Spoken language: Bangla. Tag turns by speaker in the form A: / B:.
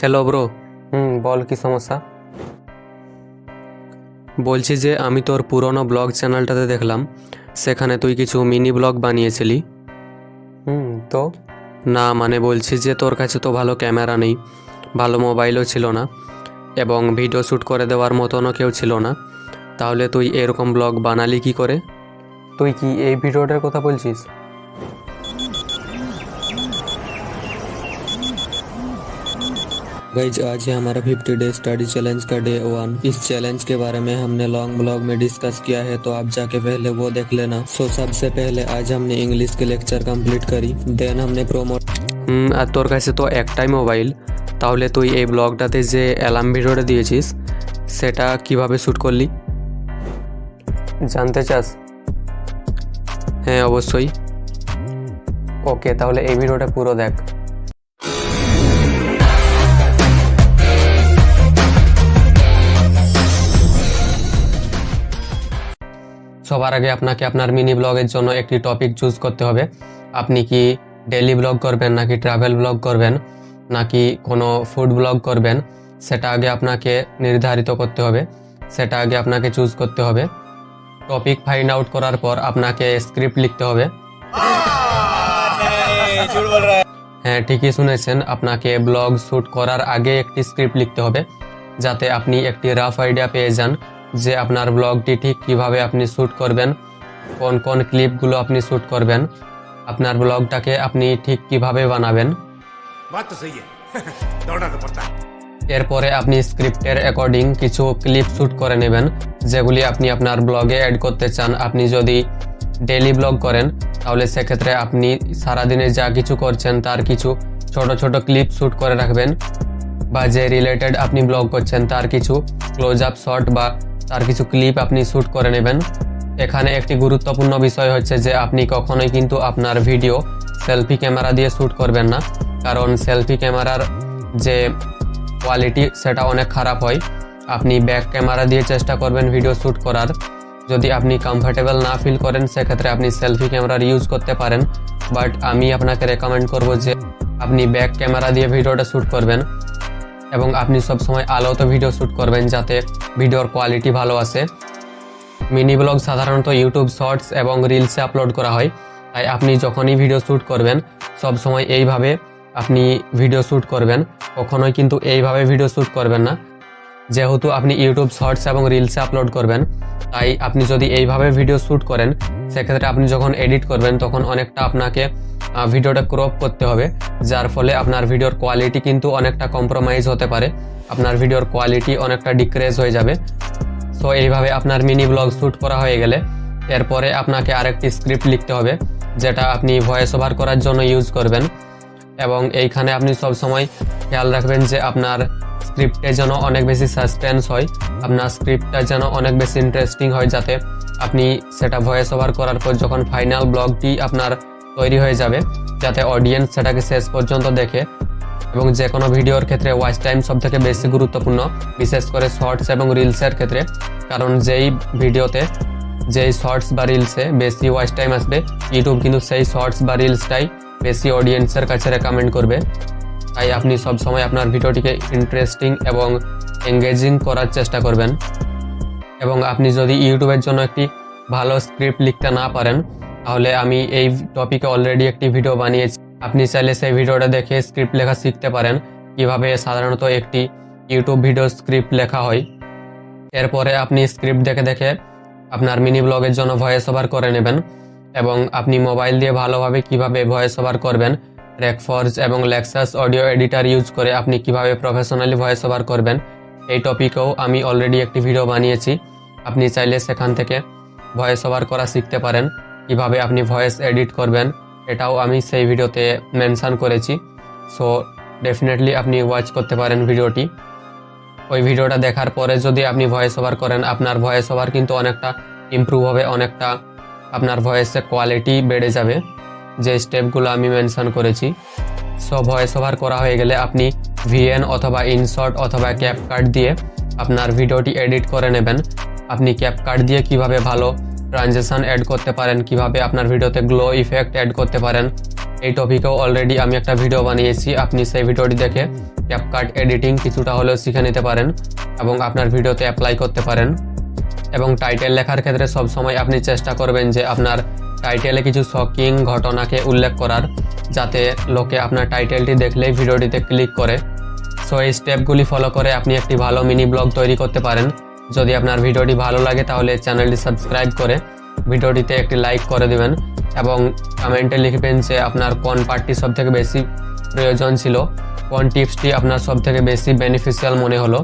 A: হ্যালো ব্রো হুম বল কি সমস্যা? বলছি যে আমি তোর পুরনো ব্লগ চ্যানেলটাতে দেখলাম সেখানে তুই কিছু মিনি ব্লগ বানিয়েছিলি। হুম তো? না মানে বলছি যে তোর কাছে তো ভালো ক্যামেরা নেই ভালো মোবাইলও ছিল না এবং ভিডিও শ্যুট করে দেওয়ার মতনও কেউ ছিল না। তাহলে তুই এরকম ব্লগ বানালি কি করে? তুই কি এই ভিডিওটার কথা বলছিস? गाइज आज है हमारा 50 डे स्टडी चैलेंज का डे वन इस चैलेंज के बारे में हमने लॉन्ग ब्लॉग में डिस्कस किया है तो आप जाके पहले वो देख लेना सो सबसे पहले आज हमने इंग्लिश के लेक्चर कंप्लीट करी দেন हमने প্রোমোট হুম আর তোর কাছে তো একটাই মোবাইল তাহলে তুই এই ব্লগটাতে যে অ্যালার্ম ভিডিওটা দিয়েছিস সেটা কিভাবে শ্যুট করলি জানতে চাস হ্যাঁ অবশ্যই ওকে তাহলে এই ভিডিওটা পুরো দেখ সবার আগে আপনাকে আপনার মিনি ব্লগের জন্য একটি টপিক চুজ করতে হবে। আপনি কি ডেলি ব্লগ করবেন, নাকি ট্রাভেল ব্লগ করবেন, নাকি কোনো ফুড ব্লগ করবেন, সেটা আগে আপনাকে নির্ধারিত করতে হবে, সেটা আগে আপনাকে চুজ করতে হবে। টপিক ফাইন্ড আউট করার পর আপনাকে স্ক্রিপ্ট লিখতে হবে। হ্যাঁ ঠিকই শুনেছেন, আপনাকে ব্লগ শ্যুট করার আগে একটি স্ক্রিপ্ট লিখতে হবে, যাতে আপনি একটি রাফ আইডিয়া পেয়ে যান। যে আপনার ব্লগটি ঠিক কীভাবে আপনি শ্যুট করবেন কোন কোন ক্লিপগুলো আপনি শ্যুট করবেন আপনার ব্লগটাকে আপনি ঠিক কীভাবে বানাবেন। এরপরে আপনি স্ক্রিপ্টের অ্যাকর্ডিং কিছু ক্লিপ শ্যুট করে নেবেন যেগুলি আপনি আপনার ব্লগে অ্যাড করতে চান। আপনি যদি ডেলি ব্লগ করেন তাহলে সেক্ষেত্রে আপনি সারাদিনে যা কিছু করছেন তার কিছু ছোট ছোট ক্লিপ শ্যুট করে রাখবেন। বা যে রিলেটেড আপনি ব্লগ করছেন তার কিছু ক্লোজ আপ শট বা তার কিছু ক্লিপ আপনি শ্যুট করে নেবেন। এখানে একটি গুরুত্বপূর্ণ বিষয় হচ্ছে যে আপনি কখনোই কিন্তু আপনার ভিডিও সেলফি ক্যামেরা দিয়ে শ্যুট করবেন না। কারণ সেলফি ক্যামেরার যে কোয়ালিটি সেটা অনেক খারাপ হয়। আপনি ব্যাক ক্যামেরা দিয়ে চেষ্টা করবেন ভিডিও শ্যুট করার। যদি আপনি কমফর্টেবল না ফিল করেন, সেক্ষেত্রে আপনি সেলফি ক্যামেরার ইউজ করতে পারেন। বাট আমি আপনাকে রেকমেন্ড করব যে আপনি ব্যাক ক্যামেরা দিয়ে ভিডিওটা শ্যুট করবেন। এবং আপনি সবসময় আলোতে ভিডিও শ্যুট করবেন যাতে ভিডিওর কোয়ালিটি ভালো আসে। মিনি ব্লগ সাধারণত ইউটিউব শর্টস এবং রিলসে আপলোড করা হয়। তাই আপনি যখনই ভিডিও শ্যুট করবেন, সবসময় এইভাবে আপনি ভিডিও শ্যুট করবেন। কখনোই কিন্তু এইভাবে ভিডিও শ্যুট করবেন না। যেহেতু আপনি ইউটিউব শর্টস এবং রিলসে আপলোড করবেন, তাই আপনি যদি এইভাবে ভিডিও শ্যুট করেন, সেক্ষেত্রে আপনি যখন এডিট করবেন, তখন অনেকটা আপনাকে ভিডিওটা ক্রপ করতে হবে, যার ফলে আপনার ভিডিওর কোয়ালিটি কিন্তু অনেকটা কম্প্রোমাইজ হতে পারে, আপনার ভিডিওর কোয়ালিটি অনেকটা ডিক্রেজ হয়ে যাবে। সো এইভাবে আপনার মিনি ব্লগ শ্যুট করা হয়ে গেলে, এরপরে আপনাকে আরেকটি স্ক্রিপ্ট লিখতে হবে, যেটা আপনি ভয়েস ওভার করার জন্য ইউজ করবেন। এবং এইখানে আপনি সব সময় খেয়াল রাখবেন যে আপনার স্ক্রিপ্টে যেন অনেক বেশি সাসপেন্স হয়, আপনার স্ক্রিপ্টটা যেন অনেক বেশি ইন্টারেস্টিং হয় যাতে আপনি সেটা ভয়েস ওভার করার পর যখন ফাইনাল ব্লগটি আপনার তৈরি হয়ে যাবে, যাতে অডিয়েন্স সেটাকে শেষ পর্যন্ত দেখে এবং যে কোনো ভিডিওর ক্ষেত্রে ওয়াচ টাইম সব থেকে বেশি গুরুত্বপূর্ণ, বিশেষ করে শর্টস এবং রিলসের ক্ষেত্রে। কারণ যেই ভিডিওতে, যেই শর্টস বা রিলসে বেশি ওয়াচ টাইম আসবে ইউটিউব কিন্তু সেই শর্টস বা রিলসটাই বেশি অডিয়েন্সের কাছে রেকমেন্ড করবে। তাই আপনি সব সময় আপনার ভিডিওটিকে ইন্টারেস্টিং এবং এঙ্গেজিং করার চেষ্টা করবেন। এবং আপনি যদি ইউটিউবের জন্য একটি ভালো স্ক্রিপ্ট লিখতে না পারেন, তাহলে আমি এই টপিকে অলরেডি একটি ভিডিও বানিয়েছি। আপনি চাইলে সেই ভিডিওটা দেখে স্ক্রিপ্ট লেখা শিখতে পারেন। কীভাবে সাধারণত একটি ইউটিউব ভিডিও স্ক্রিপ্ট লেখা হয়। এরপরে আপনি স্ক্রিপ্ট দেখে দেখে আপনার মিনি ব্লগের জন্য ভয়েস ওভার করে নেবেন। এবং আপনি মোবাইল দিয়ে ভালোভাবে কীভাবে ভয়েস ওভার করবেন রেকফর্জ এবং লেক্সাস অডিও এডিটার ইউজ করে আপনি কীভাবে প্রফেশনালি ভয়েস ওভার করবেন, এই টপিকেও আমি অলরেডি একটি ভিডিও বানিয়েছি। আপনি চাইলে সেখান থেকে ভয়েস ওভার করা শিখতে পারেন, কীভাবে আপনি ভয়েস এডিট করবেন, এটাও আমি সেই ভিডিওতে মেনশন করেছি। সো ডেফিনেটলি আপনি ওয়াচ করতে পারেন ভিডিওটি ওই ভিডিওটা দেখার পরে যদি আপনি ভয়েস ওভার করেন, আপনার ভয়েস ওভার কিন্তু অনেকটা ইমপ্রুভ হবে, অনেকটা আপনার ভয়েসের কোয়ালিটি বেড়ে যাবে। যে স্টেপগুলো আমি মেনশন করেছি। সো ভয়েস ওভার করা হয়ে গেলে আপনি ভিএন অথবা ইনশর্ট অথবা ক্যাপকাট দিয়ে আপনার ভিডিওটি এডিট করে নেবেন। আপনি ক্যাপকাট দিয়ে কীভাবে ভালো ট্রানজেকশন অ্যাড করতে পারেন, কীভাবে আপনার ভিডিওতে গ্লো ইফেক্ট অ্যাড করতে পারেন, এই টপিকেও অলরেডি আমি একটা ভিডিও বানিয়েছি। আপনি সেই ভিডিওটি দেখে ক্যাপকাট এডিটিং কিছুটা হলেও শিখে নিতে পারেন এবং আপনার ভিডিওতে অ্যাপ্লাই করতে পারেন। এবং টাইটেল লেখার ক্ষেত্রে সবসময় আপনি চেষ্টা করবেন যে আপনার টাইটেলে কিছু শকিং ঘটনাকে উল্লেখ করার, যাতে লোকে আপনার টাইটেলটি দেখলেই ভিডিওটিতে ক্লিক করে। সো এই স্টেপগুলি ফলো করে আপনি একটি ভালো মিনি ব্লগ তৈরি করতে পারেন। যদি আপনার ভিডিওটি ভালো লাগে, তাহলে চ্যানেলটি সাবস্ক্রাইব করে ভিডিওটিতে একটি লাইক করে দিবেন এবং কমেন্টে লিখবেন যে আপনার কোন পার্টটি সবথেকে বেশি প্রয়োজন ছিল, কোন টিপসটি আপনার সবথেকে বেশি বেনিফিশিয়াল মনে হলো।